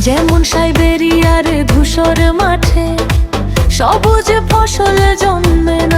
যেমন সাইবেরিয়ার ধূসর মাঠে সবুজ ফসল জন্মে